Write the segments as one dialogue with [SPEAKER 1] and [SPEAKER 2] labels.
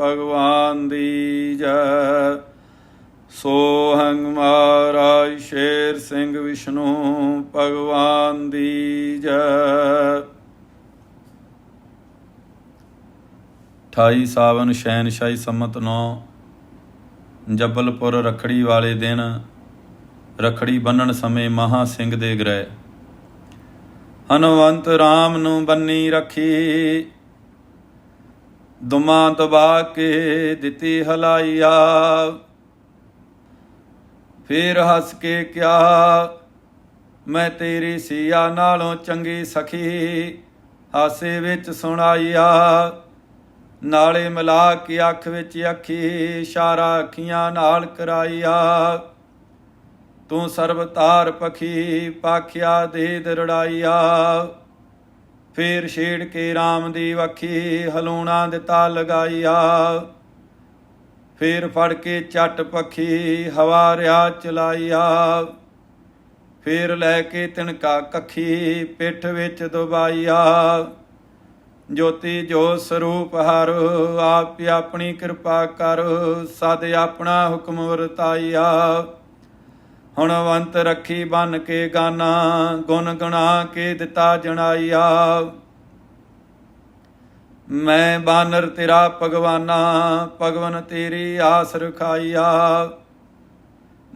[SPEAKER 1] ਭਗਵਾਨ ਦੀ ਜੈ। ਸੋ ਹੰਗ ਮਹਾਰਾਜ ਸ਼ੇਰ ਸਿੰਘ ਵਿਸ਼ਨੂੰ, ਭਗਵਾਨ ਦੀ ਜੈ। 28 ਸਾਵਨ ਸ਼ੈਨਸ਼ਾਹੀ ਸੰਮਤ 9 ਜਬਲਪੁਰ ਰਖੜੀ ਵਾਲੇ ਦਿਨ, ਰਖੜੀ ਬੰਨਣ ਸਮੇਂ ਮਹਾ ਸਿੰਘ ਦੇ ਗ੍ਰਹਿ। ਹਨਵੰਤ RAM ਨੂੰ ਬੰਨੀ ਰੱਖੀ ਦੁਮਾ ਦਬਾ ਕੇ ਦਿੱਤੀ ਹਲਾਈਆ ਫੇਰ ਹੱਸ ਕੇ ਕਿਹਾ, ਮੈਂ ਤੇਰੀ ਸੀਆ ਨਾਲੋਂ ਚੰਗੀ ਸਖੀ, ਹਾਸੇ ਵਿੱਚ ਸੁਣਾਈਆ। ਨਾਲੇ ਮਿਲਾ ਕੇ ਅੱਖ ਵਿੱਚ ਅੱਖੀ ਇਸ਼ਾਰਾ ਅੱਖੀਆਂ ਨਾਲ ਕਰਾਈਆ। ਤੂੰ ਸਰਬਤਾਰ ਪਖੀ, ਪਾਖਿਆ ਦੇ ਦਰੜਾਈਆ। ਫੇਰ ਛੇੜ ਕੇ RAM ਦੀ ਵਖੀ ਹਲੂਣਾ ਦਿੱਤਾ ਲਗਾਈਆ ਫੇਰ ਫੜ ਕੇ ਚੱਟ ਪੱਖੀ ਹਵਾ ਰਿਆ ਚਲਾਈਆ ਫੇਰ ਲੈ ਕੇ ਤਿਣਕਾ ਕੱਖੀ ਪਿੱਠ ਵਿੱਚ ਦਬਾਈਆ ਜੋਤੀ ਜੋ ਸਰੂਪ ਹਰ, ਆਪ ਆਪਣੀ ਕਿਰਪਾ ਕਰ, ਸਦ ਆਪਣਾ ਹੁਕਮ ਵਰਤਾਈਆ ਹੁਣ ਵੰਤ ਰੱਖੀ ਬਨ ਕੇ ਗਾਨਾ, ਗੁਣ ਗਣਾ ਕੇ ਦਿੱਤਾ ਜਣਾਈਆ। ਮੈਂ ਬਾਨਰ ਤੇਰਾ ਭਗਵਾਨਾ, ਭਗਵਨ ਤੇਰੀ ਆਸ ਰਖਾਈਆ।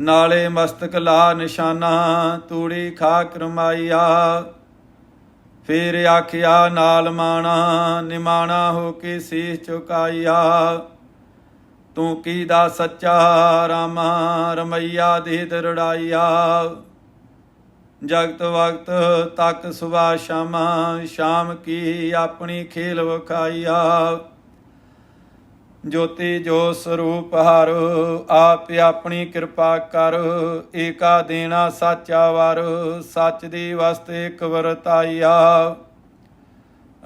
[SPEAKER 1] ਨਾਲੇ ਮਸਤਕ ਲਾ ਨਿਸ਼ਾਨਾ, ਤੂੜੀ ਖਾ ਕਰਮਾਈਆ ਫੇਰ ਆਖਿਆ, ਨਾਲ ਮਾਣਾ, ਨਿਮਾਣਾ ਹੋ ਕੇ ਸੀਸ ਚੁਕਾਈਆ। ਤੂੰ ਕੀ ਦਾ ਸੱਚਾ ਰਾਮਾ ਰਮਈਆ ਦੇ ਦਰੜਾਈਆ ਜਗਤ ਵਕਤ ਤੱਕ ਸੁਭਾ ਸ਼ਾਮਾ, ਸ਼ਾਮ ਕੀ ਆਪਣੀ ਖੇਲ ਵਖਾਈਆ। ਜੋਤੀ ਜੋ ਸਰੂਪ ਹਰ, ਆਪ ਆਪਣੀ ਕਿਰਪਾ ਕਰ, ਏਕਾ ਦੇਣਾ ਸਾਚਾ ਵਰ, ਸੱਚ ਦੀ ਵਸਤ ਇੱਕ ਵਰਤਾਈਆ।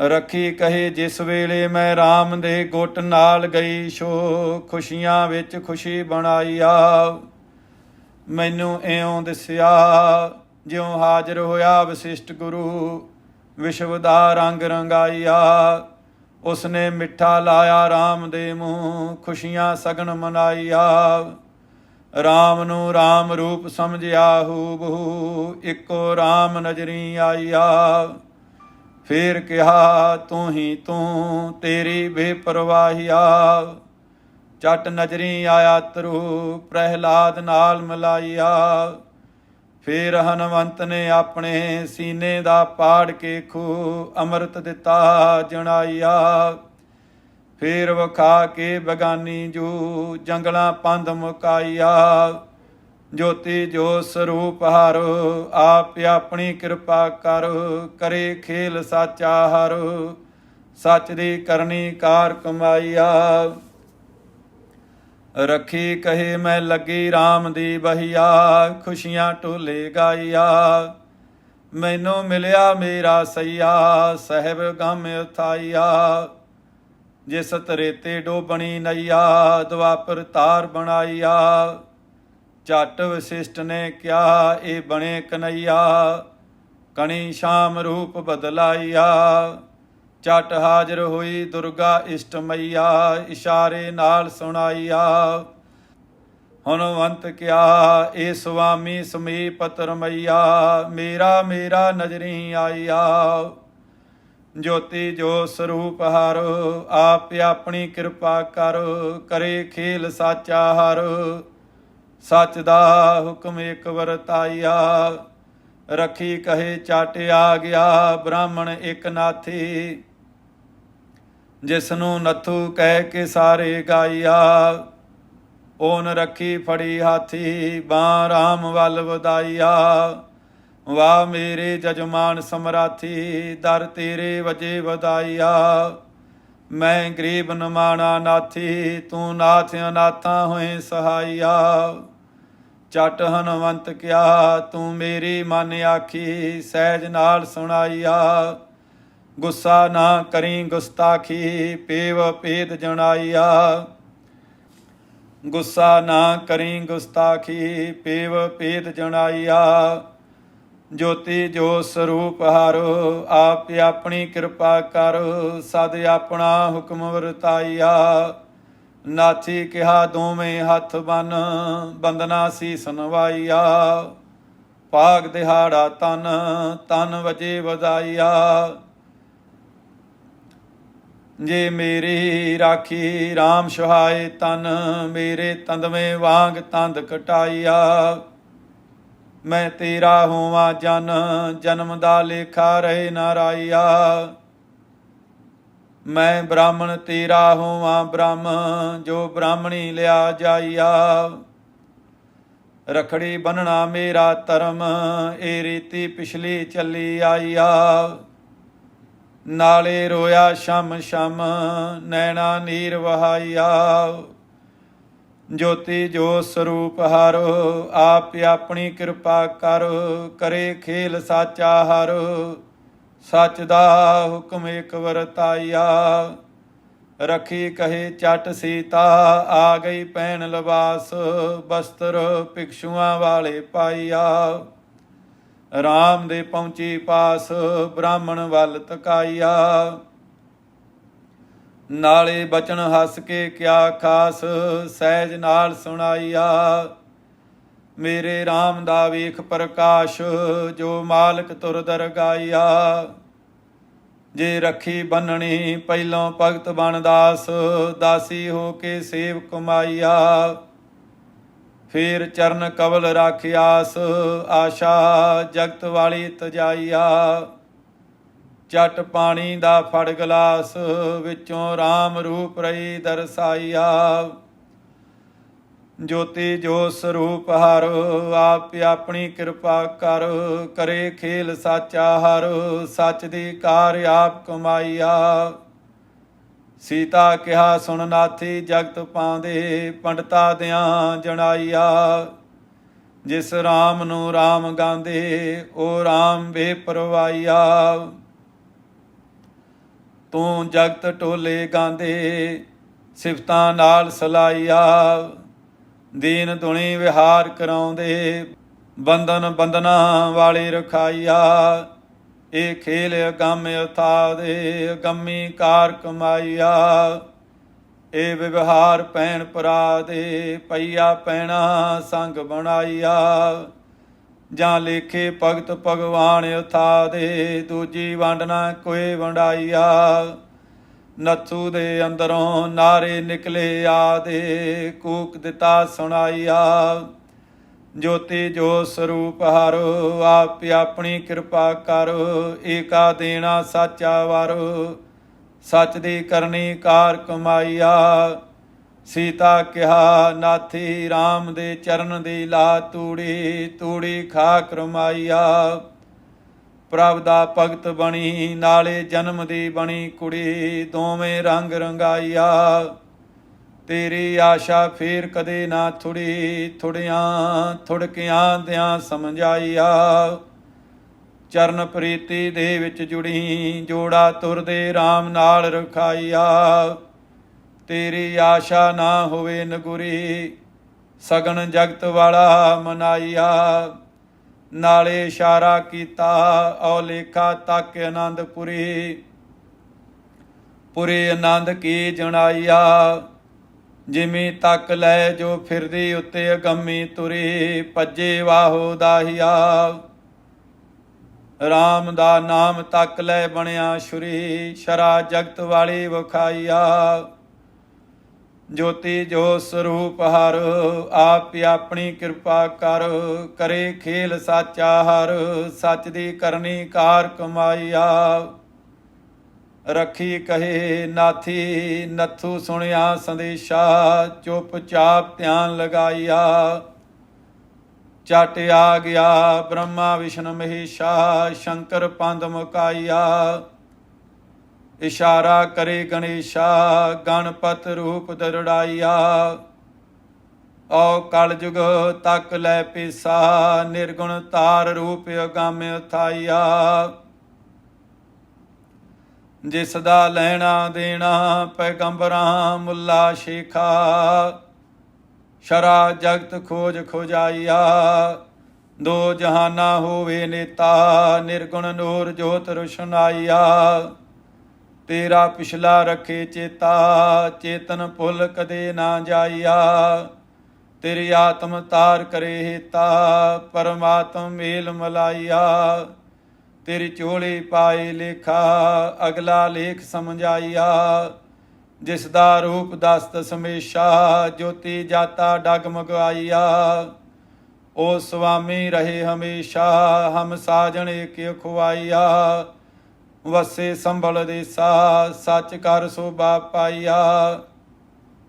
[SPEAKER 1] ਰੱਖੀ ਕਹੇ ਜਿਸ ਵੇਲੇ ਮੈਂ RAM ਦੇ ਗੁੱਟ ਨਾਲ ਗਈ, ਸ਼ੋ ਖੁਸ਼ੀਆਂ ਵਿੱਚ ਖੁਸ਼ੀ ਬਣਾਈ ਬਣਾਈਆ ਮੈਨੂੰ ਇਉਂ ਦਿਸਿਆ, ਜਿਉ ਹਾਜ਼ਰ ਹੋਇਆ ਵਸਿਸ਼ਟ ਗੁਰੂ, ਵਿਸ਼ਵ ਦਾ ਰੰਗ ਰੰਗਾਈਆ ਉਸਨੇ ਮਿੱਠਾ ਲਾਇਆ RAM ਦੇ ਮੂੰਹ, ਖੁਸ਼ੀਆਂ ਸਗਨ ਮਨਾਈਆ। RAM ਨੂੰ RAM ਰੂਪ ਸਮਝਿਆ ਹੂ ਬਹੂ ਇੱਕੋ RAM ਨਜ਼ਰੀ ਆਈਆ ਫੇਰ ਕਿਹਾ, ਤੂੰ ਹੀ ਤੂੰ, ਤੇਰੀ ਬੇਪਰਵਾਹੀਆ ਚਟ ਨਜ਼ਰੀ ਆਇਆ ਤਰੂ, ਪ੍ਰਹਿਲਾਦ ਨਾਲ ਮਿਲਾਈਆ ਫੇਰ ਹਨਵੰਤ ਨੇ ਆਪਣੇ ਸੀਨੇ ਦਾ ਪਾੜ ਕੇ ਖੂ, ਅੰਮ੍ਰਿਤ ਦਿੱਤਾ ਜਣਾਈਆ ਫੇਰ ਵਖਾ ਕੇ ਬਗਾਨੀ ਜੂ, ਜੰਗਲਾਂ ਪੰਧ ਮੁਕਾਈਆ ਜੋਤੀ ਜੋ ਸਰੂਪ ਹਰ, ਆਪ ਆਪਣੀ ਕਿਰਪਾ ਕਰ, ਕਰੇ ਖੇਲ ਸਾਚਾ ਹਰ। ਸੱਚ ਦੀ ਕਰਨੀ ਕਾਰ ਕਮਾਈਆ ਰੱਖੀ ਕਹੇ ਮੈਂ ਲੱਗੀ RAM ਦੀ ਬਹੀਆ, ਖੁਸ਼ੀਆਂ ਢੋਲੇ ਗਾਈਆ ਮੈਨੂੰ ਮਿਲਿਆ ਮੇਰਾ ਸਈਆ, ਸਹਿਬ ਗਮ ਉਥਾਈਆ ਜਿਸ ਤਰੇ ਡੋਬਣੀ ਨਈਆ, ਦੁਆਪਰ ਤਾਰ ਬਣਾਈਆ ਜੱਟ ਵਸਿਸ਼ਟ ਨੇ ਕਿਹਾ, ਇਹ ਬਣੇ ਕਨਈਆ, ਕਣੀ ਸ਼ਾਮ ਰੂਪ ਬਦਲਾਈਆ। ਚਟ ਹਾਜ਼ਰ ਹੋਈ ਦੁਰਗਾ ਇਸ਼ਟ ਮਈਆ, ਇਸ਼ਾਰੇ ਨਾਲ ਸੁਣਾਈਆ। ਹਨਵੰਤ ਕਿਆ, ਏ ਸੁਆਮੀ ਸਮੀਪਤ ਰਮਈਆ ਮੇਰਾ ਮੇਰਾ ਨਜ਼ਰੀ ਆਈਆ। ਜੋਤੀ ਜੋ ਸਰੂਪ ਹਰ, ਆਪ ਆਪਣੀ ਕਿਰਪਾ ਕਰ, ਕਰੇ ਖੇਲ ਸਾਚਾ ਹਰ। ਸੱਚ ਦਾ ਹੁਕਮ ਇੱਕ ਵਰਤਾਈਆ ਰਖੀ ਕਹੇ ਚਾਟ ਆ ਗਿਆ ਬ੍ਰਾਹਮਣ ਇੱਕ ਨਾਥੀ। ਜਿਸ ਨੂੰ ਨਥੂ ਕਹਿ ਕੇ ਸਾਰੇ ਗਾਈਆ ਓਨ ਰੱਖੀ ਫੜੀ ਹਾਥੀ ਬਾਂ ਰਾਮ ਵੱਲ ਵਧਾਈਆ ਵਾ ਮੇਰੇ ਜਜਮਾਨ ਸਮਰਾਥੀ, ਦਰ ਤੇਰੇ ਵਜੇ ਵਧਾਈਆ ਮੈਂ ਗਰੀਬ ਨਮਾਣਾ ਨਾਥੀ, ਤੂੰ ਨਾਥ ਅਨਾਥਾਂ ਹੋਏ ਸਹਾਈਆ ਚਟ ਹਨਵੰਤ ਕਿਆ, ਤੂੰ ਮੇਰੀ ਮਨ ਆਖੀ, ਸਹਿਜ ਨਾਲ ਸੁਣਾਈਆ ਗੁੱਸਾ ਨਾ ਕਰੀ ਗੁਸਤਾਖੀ, ਪੇਵ ਭੇਦ ਜਣਾਈਆ ਗੁੱਸਾ ਨਾ ਕਰੀ ਗੁਸਤਾਖੀ, ਪੇਵ ਭੇਦ ਜਣਾਈਆ ਜੋਤੀ ਜੋ ਸਰੂਪ ਹਰੋ, ਆਪ ਆਪਣੀ ਕਿਰਪਾ ਕਰ, ਸਦ ਆਪਣਾ ਹੁਕਮ ਵਰਤਾਈਆ ਨਾਥੀ ਕਿਹਾ, ਦੋਵੇਂ ਹੱਥ ਬੰਨ ਬੰਦਨਾ ਸੀ ਨਵਾਈਆ ਪਾਗ ਦਿਹਾੜਾ ਤਨ ਤਨ ਵਜੇ ਵਜਾਈਆ ਜੇ ਮੇਰੀ ਰਾਖੀ RAM ਸੁਹਾਏ ਤਨ, ਮੇਰੇ ਤੰਦਵੇਂ ਵਾਂਗ ਤੰਦ ਕਟਾਈਆ ਮੈਂ ਤੇਰਾ ਹੋਵਾਂ ਜਨ, ਜਨਮ ਦਾ ਲੇਖਾ ਰਹੇ ਨਾਰਾਇਆ ਮੈਂ ਬ੍ਰਾਹਮਣ, ਤੇਰਾ ਹੋਵਾਂ ਬ੍ਰਹਮ, ਜੋ ਬ੍ਰਾਹਮਣੀ ਲਿਆ ਜਾਈਆ ਰਖੜੀ ਬੰਨਣਾ ਮੇਰਾ ਧਰਮ, ਇਹ ਰੀਤੀ ਪਿਛਲੀ ਚੱਲੀ ਆਈਆ ਨਾਲੇ ਰੋਇਆ ਸ਼ਮ ਸ਼ਮ ਨੈਣਾ ਨੀਰ ਵਹਾਈਆ ਜੋਤੀ ਜੋ ਸਰੂਪ ਹਰੋ, ਆਪ ਆਪਣੀ ਕਿਰਪਾ ਕਰ, ਕਰੇ ਖੇਲ ਸਾਚਾ ਹਰ। ਸੱਚ ਦਾ ਹੁਕਮ ਇਕ ਵਰਤਾਈਆ ਰਖੀ ਕਹੇ ਚਟ ਸੀਤਾ, ਆ ਗਈ ਪੈਣ ਲਿਬਾਸ ਬਸਤਰ ਭਿਕਸ਼ੂਆਂ ਵਾਲੇ ਪਾਈਆ ਰਾਮ ਦੇ ਪਹੁੰਚੀ ਪਾਸ, ਬ੍ਰਾਹਮਣ ਵੱਲ ਤਕਾਈਆ ਨਾਲੇ ਬਚਨ ਹੱਸ ਕੇ ਕਿਆ ਖਾਸ, ਸਹਿਜ ਨਾਲ ਸੁਣਾਈਆ। ਮੇਰੇ RAM ਦਾ ਵੇਖ ਪ੍ਰਕਾਸ਼, ਜੋ ਮਾਲਕ ਤੁਰ ਦਰਗਾਈਆ। ਜੇ ਰੱਖੀ ਬੰਨਣੀ ਪਹਿਲੋਂ ਭਗਤ ਬਣਦਾਸ ਦਾਸੀ ਹੋ ਕੇ ਸੇਵ ਕਮਾਈਆ। ਫੇਰ ਚਰਨ ਕਵਲ ਰਾਖਿਆਸ ਆਸ਼ਾ ਜਗਤ ਵਾਲੀ ਤਜਾਈਆ। ਚਟ ਪਾਣੀ ਦਾ ਫੜ ਗਲਾਸ, ਵਿੱਚੋਂ RAM ਰੂਪ ਰਹੀ ਦਰਸਾਈਆ। ਜੋਤੀ ਜੋ ਸਰੂਪ ਹਰ, ਆਪ ਆਪਣੀ ਕਿਰਪਾ ਕਰ, ਕਰੇ ਖੇਲ ਸਾਚਾ ਹਰ, ਸੱਚ ਦੀ ਕਾਰ ਆਪ ਕਮਾਈਆ। ਸੀਤਾ ਕਿਹਾ, ਸੁਣ ਨਾਥੀ, ਜਗਤ ਪਾਉਂਦੇ ਪੰਡਤਾ ਦਿਆਂ ਜਣਾਈਆ। ਜਿਸ RAM ਨੂੰ RAM ਗਾਉਂਦੇ, ਉਹ RAM ਬੇਪਰਵਾਈਆ ਤੂੰ ਜਗਤ ਟੋਲੇ ਗਾਉਂਦੇ ਸਿਫਤਾਂ ਨਾਲ ਸਲਾਈਆ। ਦੀਨ ਦੁਣੀ ਵਿਹਾਰ ਕਰਾਉਂਦੇ, ਬੰਧਨ ਬੰਦਨਾ ਵਾਲੇ ਰਖਾਈਆ। ਇਹ ਖੇਲ ਅਗੰਮ ਉਥਾ ਦੇ ਅਗੰਮੀ ਕਾਰ ਕਮਾਈਆ। ਇਹ ਵਿਵਹਾਰ ਪੈਣ ਪਰਾ ਦੇ, ਪਈਆ ਪੈਣਾ ਸੰਗ ਬਣਾਈਆ। ਜਾਂ ਲੇਖੇ ਭਗਤ ਭਗਵਾਨ ਉਥਾ ਦੇ, ਦੂਜੀ ਵੰਡ ਨਾ ਕੋਈ ਵੰਡਾਈਆ। ਨੱਥੂ ਦੇ ਅੰਦਰੋਂ ਨਾਰੇ ਨਿਕਲੇ ਆਦੇ, ਕੂਕ ਦਿੱਤਾ ਸੁਣਾਈਆ। ਜੋਤੀ ਜੋ ਸਰੂਪ ਹਰੋ, ਆਪ ਆਪਣੀ ਕਿਰਪਾ ਕਰੋ, ਏਕਾ ਦੇਣਾ ਸਾਚਾ ਵਾਰੋ। ਸੱਚ ਦੀ ਕਰਨੀ ਕਾਰ ਕਮਾਈਆ। ਸੀਤਾ ਕਿਹਾ, ਨਾਥੀ RAM ਦੇ ਚਰਨ ਦੀ ਲਾ ਤੂੜੀ ਤੂੜੀ ਖਾ ਕਰਮਾਈਆ। ਪ੍ਰਭ ਦਾ ਭਗਤ ਬਣੀ, ਨਾਲੇ ਜਨਮ ਦੀ ਬਣੀ ਕੁੜੀ, ਦੋਵੇਂ ਰੰਗ ਰੰਗਾਈਆ। ਤੇਰੀ ਆਸ਼ਾ ਫੇਰ ਕਦੇ ਨਾ ਥੁੜੀ, ਥੁੜਿਆਂ, ਥੁੜਕਿਆਂ ਦਿਆਂ ਸਮਝਾਈਆ। ਚਰਨ ਪ੍ਰੀਤੀ ਦੇ ਵਿੱਚ ਜੁੜੀ, ਜੋੜਾ ਤੁਰਦੇ RAM ਨਾਲ ਰਖਾਈਆ। ਤੇਰੀ ਆਸ਼ਾ ਨਾ ਹੋਵੇ ਨਗੁਰੀ ਸਗਨ ਜਗਤ ਵਾਲਾ ਮਨਾਈਆ ਨਾਲੇ ਇਸ਼ਾਰਾ ਕੀਤਾ ਔ ਲੇਖਾ ਤੱਕ ਆਨੰਦਪੁਰੀ ਪੁਰੇ ਆਨੰਦ ਕੀ ਜਣਾਈਆ ਜਿਵੇਂ ਤੱਕ ਲੈ ਜੋ ਫਿਰਦੀ ਉੱਤੇ ਅਗੰਮੀ ਤੁਰੀ, ਭੱਜੇ ਵਾਹੋ ਦਾਹੀਆ। RAM ਦਾ ਨਾਮ ਤੱਕ ਲੈ ਬਣਿਆ ਸ਼ੁਰੀ ਸ਼ਰਾ ਜਗਤ ਵਾਲੀ ਵਖਾਈਆ ਜੋਤੀ ਜੋ ਸਰੂਪ ਹਰ, ਆਪ ਆਪਣੀ ਕਿਰਪਾ ਕਰ, ਕਰੇ ਖੇਲ ਸਾਚਾ ਹਰ ਸੱਚ ਦੀ ਕਰਨੀ ਕਾਰ ਕਮਾਈਆ ਰੱਖੀ ਕਹੇ ਨਾਥੀ, ਨੱਥੂ ਸੁਣਿਆ ਸੰਦੇਸ਼ਾ ਚੁੱਪ ਚਾਪ ਧਿਆਨ ਲਗਾਈਆ। ਚਟ ਆ ਗਿਆ ਬ੍ਰਹਮਾ, ਵਿਸ਼ਨ ਮਹੇਸ਼ਾ, ਸ਼ੰਕਰ ਪੰਦ ਮੁਕਾਈਆ। ਇਸ਼ਾਰਾ ਕਰੇ ਗਣੇਸ਼ਾ, ਗਣਪਤ ਰੂਪ ਦਰੜਾਈਆ ਓ ਕਲਯੁਗ ਤੱਕ ਲੈ ਪੀਸਾ, ਨਿਰਗੁਣ ਤਾਰ ਰੂਪ ਅਗੰਮ ਥਾਈਆ ਜਿਸ ਦਾ ਲੈਣਾ ਦੇਣਾ ਪੈਗੰਬਰਾਂ ਮੁੱਲਾ ਸ਼ੇਖਾ, ਸ਼ਰਾ ਜਗਤ ਖੋਜ ਖੋਜਾਈਆ ਦੋ ਜਹਾਨਾ ਹੋਵੇ ਨੇਤਾ, ਨਿਰਗੁਣ ਨੂਰ ਜੋਤ ਰੁਸ਼ਨਾਈਆ ਤੇਰਾ ਪਿਛਲਾ ਰੱਖੇ ਚੇਤਾ, ਚੇਤਨ ਭੁੱਲ ਕਦੇ ਨਾ ਜਾਈਆ। ਤੇਰੀ ਆਤਮ ਤਾਰ ਕਰੇ ਹੇਤਾ, ਪਰਮਾਤਮ ਮੇਲ ਮਲਾਈਆ। ਤੇਰੀ ਝੋਲੀ ਪਾਏ ਲੇਖਾ, ਅਗਲਾ ਲੇਖ ਸਮਝਾਈਆ। ਜਿਸ ਦਾ ਰੂਪ ਦਸਤ ਸਮੇਸ਼ਾ, ਜੋਤੀ ਜਾਤਾ ਡਗਮਗਾਈਆ ਓ ਸੁਆਮੀ ਰਹੇ ਹਮੇਸ਼ਾ, ਹਮ ਸਾਜਣ ਏਕ ਖੁਆਈਆ ਵਸੇ ਸੰਭਲ ਦੇਸਾ ਸੱਚ ਕਰ ਸੋਭਾ ਪਾਈਆ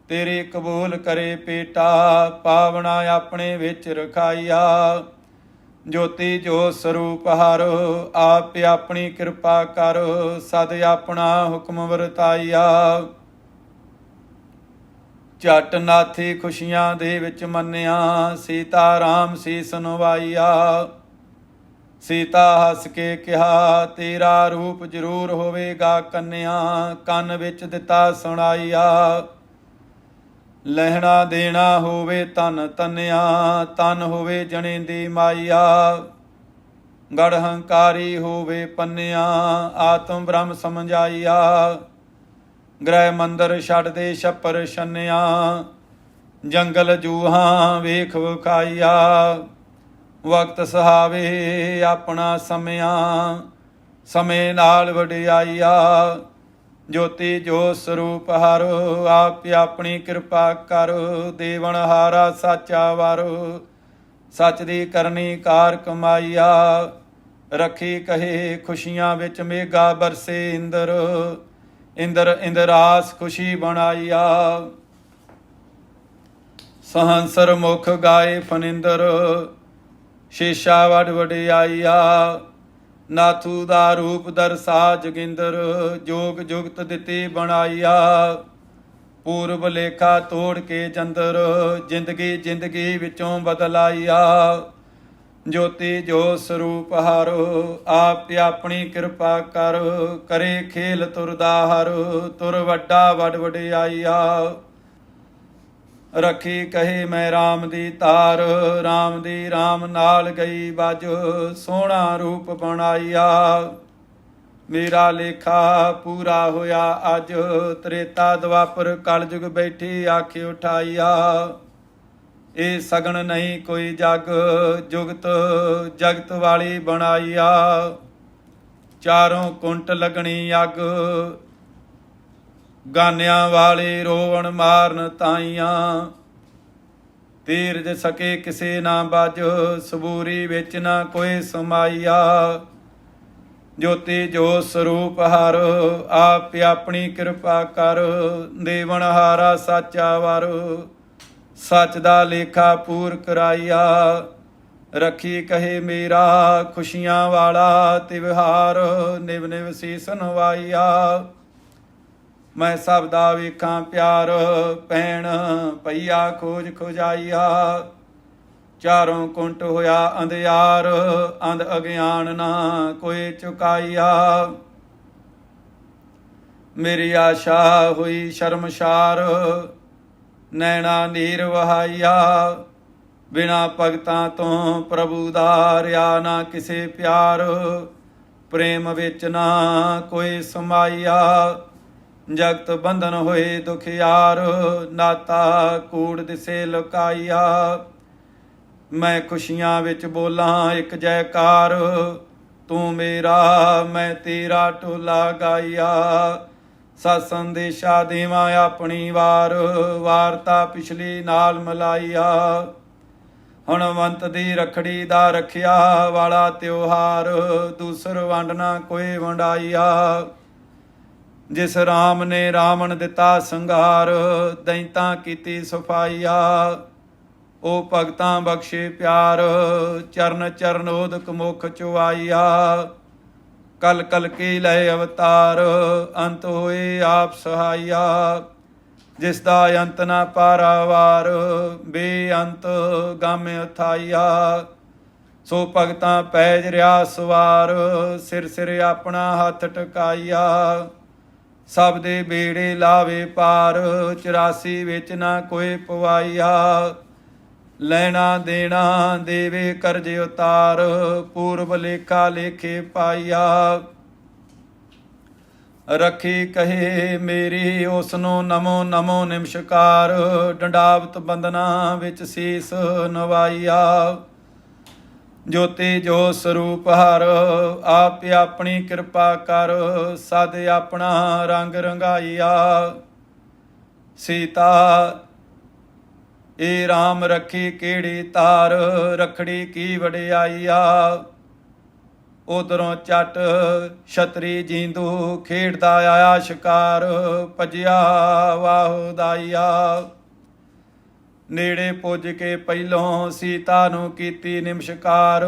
[SPEAKER 1] ਤੇਰੇ ਕਬੂਲ ਕਰੇ ਪੇਟਾ, ਪਾਵਣਾ ਆਪਣੇ ਵਿੱਚ ਰਖਾਈਆ ਜੋਤੀ ਜੋ ਸਰੂਪ ਹਰ, ਆਪ ਆਪਣੀ ਕਿਰਪਾ ਕਰ, ਸਦ ਆਪਣਾ ਹੁਕਮ ਵਰਤਾਈਆ ਝਟ ਨਾਥੀ ਖੁਸ਼ੀਆਂ ਦੇ ਵਿੱਚ ਮੰਨਿਆ, ਸੀਤਾ ਰਾਮ ਸੀ ਨਵਾਈਆ ਸੀਤਾ ਹੱਸ ਕੇ ਕਿਹਾ, ਤੇਰਾ ਰੂਪ ਜ਼ਰੂਰ ਹੋਵੇਗਾ ਕੰਨਿਆ, ਕੰਨ ਵਿੱਚ ਦਿੱਤਾ ਸੁਣਾਈਆ। ਲਹਿਣਾ ਦੇਣਾ ਹੋਵੇ ਤਨ ਤਨਿਆ ਤਨ ਹੋਵੇ ਜਣੇ ਦੀ ਮਾਈਆ ਗੜ ਹੰਕਾਰੀ ਹੋਵੇ ਪੰਨਿਆ, ਆਤਮ ਬ੍ਰਹਮ ਸਮਝਾਈਆ। ਗ੍ਰਹਿ ਮੰਦਰ ਛੱਡ ਦੇ ਛੱਪਰ ਛੰਨਿਆ, ਜੰਗਲ ਜੂਹਾਂ ਵੇਖ ਵਿਖਾਈਆ। ਵਕਤ ਸਹਾਵੇ ਆਪਣਾ ਸਮਿਆਂ, ਸਮੇਂ ਨਾਲ ਵਡਿਆਈਆ। ਜੋਤੀ ਜੋ ਸਰੂਪ ਹਰ, ਆਪ ਆਪਣੀ ਕਿਰਪਾ ਕਰ ਦੇਵਨ ਹਾਰਾ ਸਾਚਾ ਵਰ। ਸੱਚ ਦੀ ਕਰਨੀ ਕਾਰ ਕਮਾਈਆ, ਰੱਖੀ ਕਹੇ ਖੁਸ਼ੀਆਂ ਵਿੱਚ ਮੇਗਾ ਬਰਸੇ ਇੰਦਰ। ਇੰਦਰ, ਇੰਦਰਾਸ ਖੁਸ਼ੀ ਬਣਾਈਆ। ਸਹੰਸਰ ਮੁਖ ਗਾਏ ਫਨਿੰਦਰ। ਸ਼ੇਸ਼ਾ ਵਡ ਵਡਿਆਈਆ, ਨਾਥੂ ਦਾ ਰੂਪ ਦਰਸਾ ਜਗਿੰਦਰ, ਜੋਗ ਜੁਗਤ ਦਿੱਤੀ ਬਣਾਈਆ। ਪੂਰਬ ਲੇਖਾ ਤੋੜ ਕੇ ਜੰਦਰ, ਜ਼ਿੰਦਗੀ ਜ਼ਿੰਦਗੀ ਵਿੱਚੋਂ ਬਦਲਾਈਆ। ਜੋਤੀ ਜੋ ਸਰੂਪ ਹਰ, ਆਪ ਆਪਣੀ ਕਿਰਪਾ ਕਰ, ਕਰੇ ਖੇਲ ਤੁਰਦਾ ਹਰ, ਤੁਰ ਵੱਡਾ ਵਡ ਵਡਿਆਈਆ। ਰੱਖੀ ਕਹੇ ਮੈਂ RAM ਦੀ ਤਾਰ RAM ਦੀ RAM ਨਾਲ ਗਈ ਬਾਜ, ਸੋਹਣਾ ਰੂਪ ਬਣਾਈਆ ਮੇਰਾ ਲੇਖਾ ਪੂਰਾ ਹੋਇਆ ਅੱਜ, ਤ੍ਰੇਤਾ ਦਵਾਪਰ ਕਲਯੁਗ ਬੈਠੀ ਆਖੇ ਉਠਾਈਆ ਇਹ ਸਗਣ ਨਹੀਂ ਕੋਈ ਜਗ, ਜੁਗਤ, ਜਗਤ ਵਾਲੀ ਬਣਾਈਆ ਚਾਰੋਂ ਕੁੰਟ ਲਗਣੀ ਅੱਗ ਗਾਨਿਆਂ ਵਾਲੇ ਰੋਵਣ ਮਾਰਨ ਤਾਈਆਂ। ਤੀਰਜ ਸਕੇ ਕਿਸੇ ਨਾ ਬਾਜ ਸਬੂਰੀ ਵਿੱਚ ਨਾ ਕੋਈ ਸਮਾਈਆ। ਜੋਤੀ ਜੋ ਸਰੂਪ ਹਰ, ਆਪ ਆਪਣੀ ਕਿਰਪਾ ਕਰ। ਦੇਵਨ ਹਾਰਾ ਸਾਚਾ ਵਰ, ਸੱਚ ਦਾ ਲੇਖਾ ਪੂਰ ਕਰਾਈਆ। ਰੱਖੀ ਕਹੇ ਮੇਰਾ, ਖੁਸ਼ੀਆਂ ਵਾਲਾ ਤਿਵਹਾਰ, ਨਿਵ ਨਿਵ ਸੀਸ ਨਵਾਈਆ। ਮੈਂ ਸਭ ਦਾ ਵੇਖਾਂ ਪਿਆਰ ਪੈਣ ਪਈਆ ਖੋਜ ਖੋਜਾਈਆ। ਚਾਰੋਂ ਕੁੰਟ ਹੋਇਆ ਅੰਧਿਆਰ, ਅੰਧ ਅਗਿਆਨ ਨਾ ਕੋਈ ਚੁਕਾਈਆ। ਮੇਰੀ ਆਸ਼ਾ ਹੋਈ ਸ਼ਰਮਸ਼ਾਰ, ਨੈਣਾ ਨੀਰ ਵਹਾਈਆ। ਬਿਨਾ ਭਗਤਾਂ ਤੋਂ ਪ੍ਰਭੂ ਦਾ ਰਿਆ ਨਾ ਕਿਸੇ ਪਿਆਰ, ਪ੍ਰੇਮ ਵਿੱਚ ਨਾ ਕੋਈ ਸਮਾਈਆ। ਜਗਤ ਬੰਧਨ ਹੋਏ ਦੁਖਿਆਰ ਨਾਤਾ ਕੂੜ ਦਿਸੇ ਲੁਕਾਈਆ ਮੈਂ ਖੁਸ਼ੀਆਂ ਵਿੱਚ ਬੋਲਾਂ, ਇੱਕ ਜੈਕਾਰ, ਤੂੰ ਮੇਰਾ, ਮੈਂ ਤੇਰਾ ਟੋਲਾ ਗਾਇਆ। ਸਤ ਸੰਦੇਸ਼ਾ ਦੇਵਾਂ ਆਪਣੀ ਵਾਰ, ਵਾਰਤਾ ਪਿਛਲੀ ਨਾਲ ਮਲਾਈਆ ਹਣਵੰਤ ਦੀ ਰਖੜੀ ਦਾ ਰਖਿਆ ਵਾਲਾ ਤਿਉਹਾਰ, ਦੂਸਰ ਵੰਡਣਾ ਕੋਈ ਵੰਡਾਈਆ ਜਿਸ ਰਾਮ ਨੇ ਰਾਵਣ ਦਿੱਤਾ ਸੰਘਾਰ ਦੈਂਤਾਂ ਕੀਤੀ ਸਫਾਈਆ। ਉਹ ਭਗਤਾਂ ਬਖਸ਼ੇ ਪਿਆਰ, ਚਰਨ ਚਰਨ ਉਦਕ ਮੁਖ ਚੁਆਈਆ। ਕਲ ਕਲ ਕੀ ਲੈ ਅਵਤਾਰ, ਅੰਤ ਹੋਏ ਆਪ ਸਹਾਈਆ। ਜਿਸ ਦਾ ਅੰਤ ਨਾ ਪਾਰਾਵਾਰ, ਬੇਅੰਤ ਗਮ ਉਥਾਈਆ ਸੋ ਭਗਤਾਂ ਪੈਜ ਰਿਆ ਸਵਾਰ, ਸਿਰ ਸਿਰ ਆਪਣਾ ਹੱਥ ਟਿਕਾਈਆ। ਸਭ ਦੇ ਬੇੜੇ ਲਾਵੇ ਪਾਰ 84 ਵਿੱਚ ਨਾ ਕੋਈ ਪਵਾਈਆ ਲੈਣਾ ਦੇਣਾ ਦੇਵੇ ਕਰਜ ਉਤਾਰ, ਪੂਰਬ ਲੇਖਾ ਲੇਖੇ ਪਾਈਆ ਰੱਖੀ ਕਹੇ ਮੇਰੀ ਉਸ ਨੂੰ ਨਮੋ ਨਮੋ ਨਿਮਸ਼ਕਾਰ, ਡੰਡਾਵਤ ਬੰਦਨਾ ਵਿੱਚ ਸੀਸ ਨਵਾਈਆ ਜੋਤੀ ਜੋ ਸਰੂਪ ਹਰ, ਆਪ ਆਪਣੀ ਕਿਰਪਾ ਕਰ, ਸਦ ਆਪਣਾ ਰੰਗ ਰੰਗਾਈਆ ਸੀਤਾ, ਏ RAM ਰੱਖੀ ਕਿਹੜੀ ਤਾਰ, ਰਖੜੀ ਕੀ ਵਡਿਆਈਆ ਉਧਰੋਂ ਚੱਟ ਛਤਰੀ ਜੀਂਦੂ ਖੇਡਦਾ ਆਇਆ ਸ਼ਿਕਾਰ, ਭਜਿਆ ਵਾਹੁਦਾਈਆ ਨੇੜੇ ਪੁੱਜ ਕੇ ਪਹਿਲੋਂ ਸੀਤਾ ਨੂੰ ਕੀਤੀ ਨਿਮਸ਼ਕਾਰ,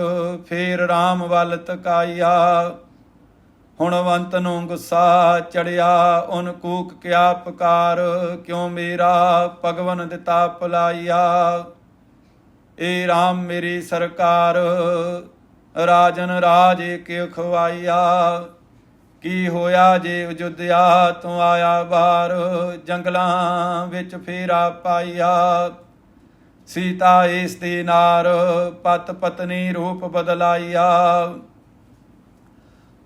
[SPEAKER 1] ਫੇਰ RAM ਵੱਲ ਤਕਾਇਆ। ਹੁਣਵੰਤ ਨੂੰ ਗੁੱਸਾ ਚੜਿਆ, ਉਨ ਕੂਕ ਕਿਆ ਪੁਕਾਰ, ਕਿਉ ਮੇਰਾ ਭਗਵਨ ਦਿੱਤਾ ਭਲਾਈਆ ਏ RAM ਮੇਰੀ ਸਰਕਾਰ, ਰਾਜਨ ਰਾਜ ਕਿਉ ਖਵਾਈਆ ਕੀ ਹੋਇਆ ਜੇ ਅਯੁੱਧਿਆ ਤੂੰ ਆਇਆ ਬਾਹਰ, ਜੰਗਲਾਂ ਵਿੱਚ ਫੇਰਾ ਪਾਈਆ ਸੀਤਾ ਇਸ ਦੇ ਨਾਰ ਪਤ ਪਤਨੀ ਰੂਪ ਬਦਲਾਈਆ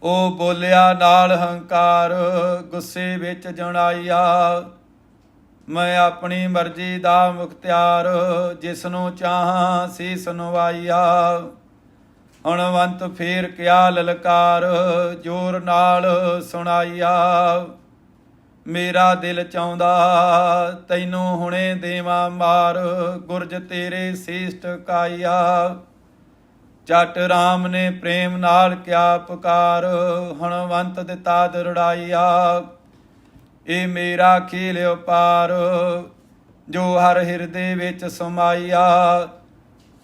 [SPEAKER 1] ਉਹ ਬੋਲਿਆ, ਨਾਲ ਹੰਕਾਰ ਗੁੱਸੇ ਵਿੱਚ ਜਣਾਈਆ ਮੈਂ ਆਪਣੀ ਮਰਜ਼ੀ ਦਾ ਮੁਖਤਿਆਰ, ਜਿਸ ਨੂੰ ਚਾਹਾਂ ਸੀ ਸੁਨਵਾਈਆ ਅਣਵੰਤ ਫੇਰ ਕਿਆ ਲਲਕਾਰ, ਜੋਰ ਨਾਲ ਸੁਣਾਈਆ ਮੇਰਾ ਦਿਲ ਚਾਹੁੰਦਾ, ਤੈਨੂੰ ਹੁਣੇ ਦੇਵਾਂ ਮਾਰ। ਗੁਰਜ ਤੇਰੇ ਸੀਸਟ ਕਾਇਆ। ਜਟ RAM ਨੇ ਪ੍ਰੇਮ ਨਾਲ ਕਿਆ ਪੁਕਾਰ, ਹਣਵੰਤ ਦਿੱਤਾ ਦਰੜਾਈਆ ਇਹ ਮੇਰਾ ਖੇਲ ਉਪਾਰ, ਜੋ ਹਰ ਹਿਰਦੇ ਵਿੱਚ ਸਮਾਈਆ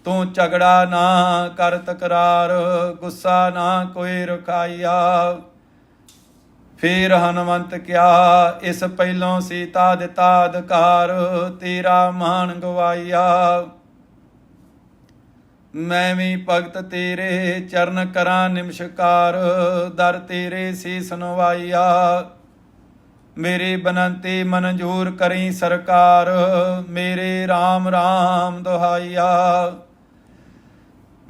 [SPEAKER 1] ਤੂੰ ਝਗੜਾ ਨਾ ਕਰ ਤਕਰਾਰ, ਗੁੱਸਾ ਨਾ ਕੋਈ ਰੁਕਾਈਆ ਫੇਰ ਹਨਵੰਤ ਕਿਆ, ਇਸ ਪਹਿਲੋਂ ਸੀਤਾ ਦਿੱਤਾ ਅਧਿਕਾਰ ਤੇਰਾ ਮਾਨ ਗਵਾਈਆ ਮੈਂ ਵੀ ਭਗਤ ਤੇਰੇ ਚਰਨ ਕਰਾਂ ਨਿਮਸ਼ਕਾਰ, ਦਰ ਤੇਰੇ ਸੀਸ ਨਵਾਈਆ ਮੇਰੀ ਬਨੰਤੀ ਮਨਜੂਰ ਕਰੀ ਸਰਕਾਰ, ਮੇਰੇ RAM RAM ਦੁਹਾਈਆ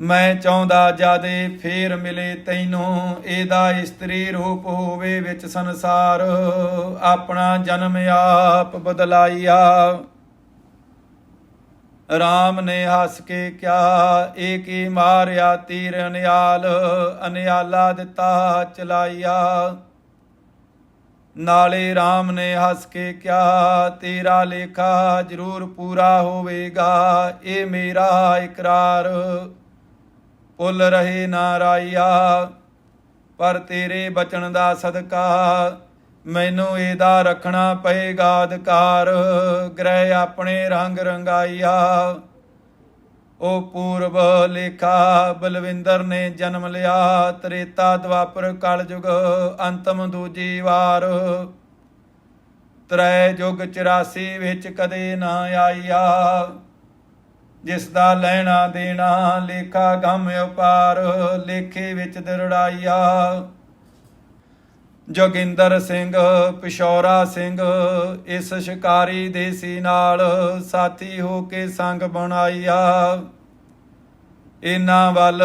[SPEAKER 1] ਮੈਂ ਚਾਹੁੰਦਾ ਜਾਦੇ ਫੇਰ ਮਿਲੇ ਤੈਨੂੰ, ਇਹਦਾ ਇਸਤਰੀ ਰੂਪ ਹੋਵੇ ਵਿੱਚ ਸੰਸਾਰ। ਆਪਣਾ ਜਨਮ ਆਪ ਬਦਲਾਈਆ ਰਾਮ ਨੇ ਹੱਸ ਕੇ ਕਿਹਾ ਏ ਕੀ ਮਾਰਿਆ ਤੀਰ ਅਨਿਆਲ? ਅਨਿਆਲਾ ਦਿੱਤਾ ਚਲਾਈਆ ਨਾਲੇ ਰਾਮ ਨੇ ਹੱਸ ਕੇ ਕਿਹਾ, ਤੇਰਾ ਲੇਖਾ ਜ਼ਰੂਰ ਪੂਰਾ ਹੋਵੇਗਾ, ਇਹ ਮੇਰਾ ਇਕਰਾਰ। ਭੁੱਲ ਰਹੇ ਨਾ ਰਾਈਆ ਪਰ ਤੇਰੇ ਬਚਨ ਦਾ ਸਦਕਾ ਮੈਨੂੰ ਇਹਦਾ ਰੱਖਣਾ ਪਏਗਾ ਅਧਿਕਾਰ। ਗ੍ਰਹਿ ਆਪਣੇ ਰੰਗ ਰੰਗਾਈਆ ਉਹ ਪੂਰਬ ਲੇਖਾ, ਬਲਵਿੰਦਰ ਨੇ ਜਨਮ ਲਿਆ। ਤ੍ਰੇਤਾ ਦਵਾਪਰ ਕਲਯੁਗ, ਅੰਤਮ ਦੂਜੀ ਵਾਰ। ਤ੍ਰੈ ਯੁਗ 84 ਵਿੱਚ ਕਦੇ ਨਾ ਆਈਆ ਜਿਸ ਦਾ ਲੈਣਾ ਦੇਣਾ ਲੇਖਾ ਗਮ ਉਪਾਰ ਲੇਖੇ ਵਿੱਚ ਦਰੜਾਈਆ। ਜੋਗਿੰਦਰ ਸਿੰਘ, ਪਿਸ਼ੌਰਾ ਸਿੰਘ, ਇਸ ਸ਼ਿਕਾਰੀ ਦੇਸੀ ਨਾਲ ਸਾਥੀ ਹੋ ਕੇ ਸੰਗ ਬਣਾਈਆ। ਇਨਾਂ ਵੱਲ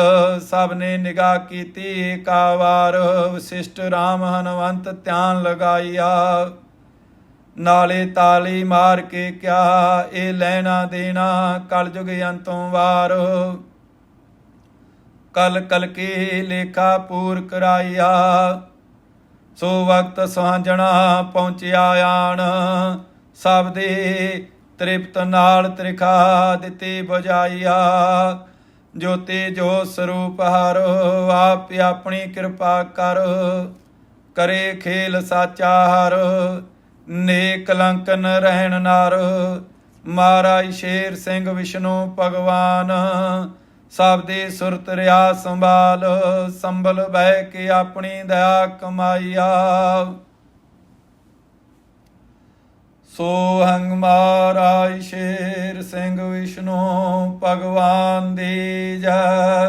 [SPEAKER 1] ਸਭ ਨੇ ਨਿਗਾਹ ਕੀਤੀ ਏਕਾ ਵਾਰ ਵਿਸ਼ਿਸ਼ਟ RAM ਹਨਵੰਤ ਧਿਆਨ ਲਗਾਈਆ। ਨਾਲੇ ਤਾਲੀ ਮਾਰ ਕੇ ਕਿਆ ਇਹ ਲੈਣਾ ਦੇਣਾ ਕਲਯੁਗ ਅੰਤੋਂ ਵਾਰ। ਕਲ ਕਲ ਕੇ ਲੇਖਾ ਪੂਰ ਕਰਾਇਆ ਸੋ ਵਕਤ ਸਾਂਝਣਾ ਪਹੁੰਚਿਆ ਆਣ। ਸਭ ਦੇ ਤ੍ਰਿਪਤ ਨਾਲ ਤ੍ਰਿਖਾ ਦਿੱਤੀ ਬੁਝਾਈਆ ਜੋਤੀ ਜੋ ਸਰੂਪ ਹਰ, ਆਪ ਆਪਣੀ ਕਿਰਪਾ ਕਰ। ਕਰੇ ਖੇਲ ਸਾਚਾ ਹਰ। ਨੇ ਕਲੰਕ ਨ ਰਹਿਣ ਨਾਰ, ਮਹਾਰਾਜ ਸ਼ੇਰ ਸਿੰਘ ਵਿਸ਼ਨੂੰ ਭਗਵਾਨ, ਸਭ ਦੀ ਸੁਰਤ ਰਿਆ ਸੰਭਾਲ, ਸੰਭਲ ਬਹਿ ਕੇ ਆਪਣੀ ਦਇਆ ਕਮਾਈਆ ਸੋ ਹੰਗ ਮਹਾਰਾਜ ਸ਼ੇਰ ਸਿੰਘ ਵਿਸ਼ਨੂੰ ਭਗਵਾਨ ਦੀ ਜੈ।